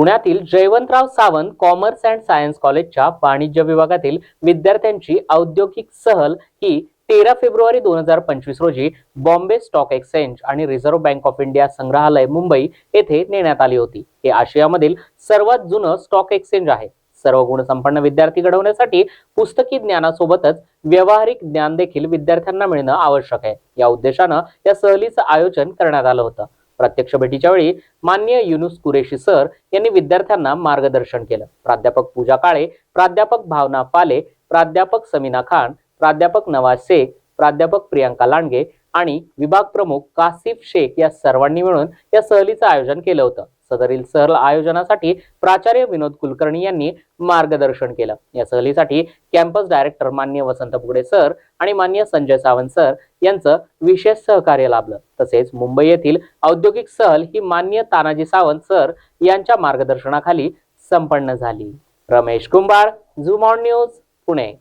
पुण्यातील Jayawantrao Sawant commerce and science कॉलेजच्या वाणिज्य विभागातील विद्यार्थ्यांची औद्योगिक सहल ही तेरा फेब्रुवारी दोन हजार पंचवीस रोजी बॉम्बे स्टॉक एक्सचेंज आणि रिझर्व्ह बँक ऑफ इंडिया संग्रहालय मुंबई येथे नेण्यात आली होती. हे आशियामधील सर्वात जुनं स्टॉक एक्सचेंज आहे. सर्व गुणसंपन्न विद्यार्थी घडवण्यासाठी पुस्तकी ज्ञानासोबतच व्यावहारिक ज्ञान देखील विद्यार्थ्यांना मिळणं आवश्यक आहे. या उद्देशानं या सहलीचं आयोजन करण्यात आलं होतं. प्रत्यक्ष भेटीच्या वेळी मान्य युनुस कुरेशी सर यांनी विद्यार्थ्यांना मार्गदर्शन केलं. प्राध्यापक पूजा काळे प्राध्यापक भावना पाले प्राध्यापक समीना खान प्राध्यापक नवाज शेख प्राध्यापक प्रियांका लांडगे आणि विभाग प्रमुख कासिफ शेख या सर्वांनी मिळून या सहलीचं आयोजन केलं होतं. सदरील सहल आयोजनासाठी प्राचार्य विनोद कुलकर्णी यांनी मार्गदर्शन केलं. या सहलीसाठी कॅम्पस डायरेक्टर मान्य वसंत पुगडे सर आणि मान्य संजय सावंत सर यांचं विशेष सहकार्य लाभलं. तसेच मुंबई येथील औद्योगिक सहल ही मान्य तानाजी सावंत सर यांच्या मार्गदर्शनाखाली संपन्न झाली. Ramesh Kumbhar zoom on news Pune.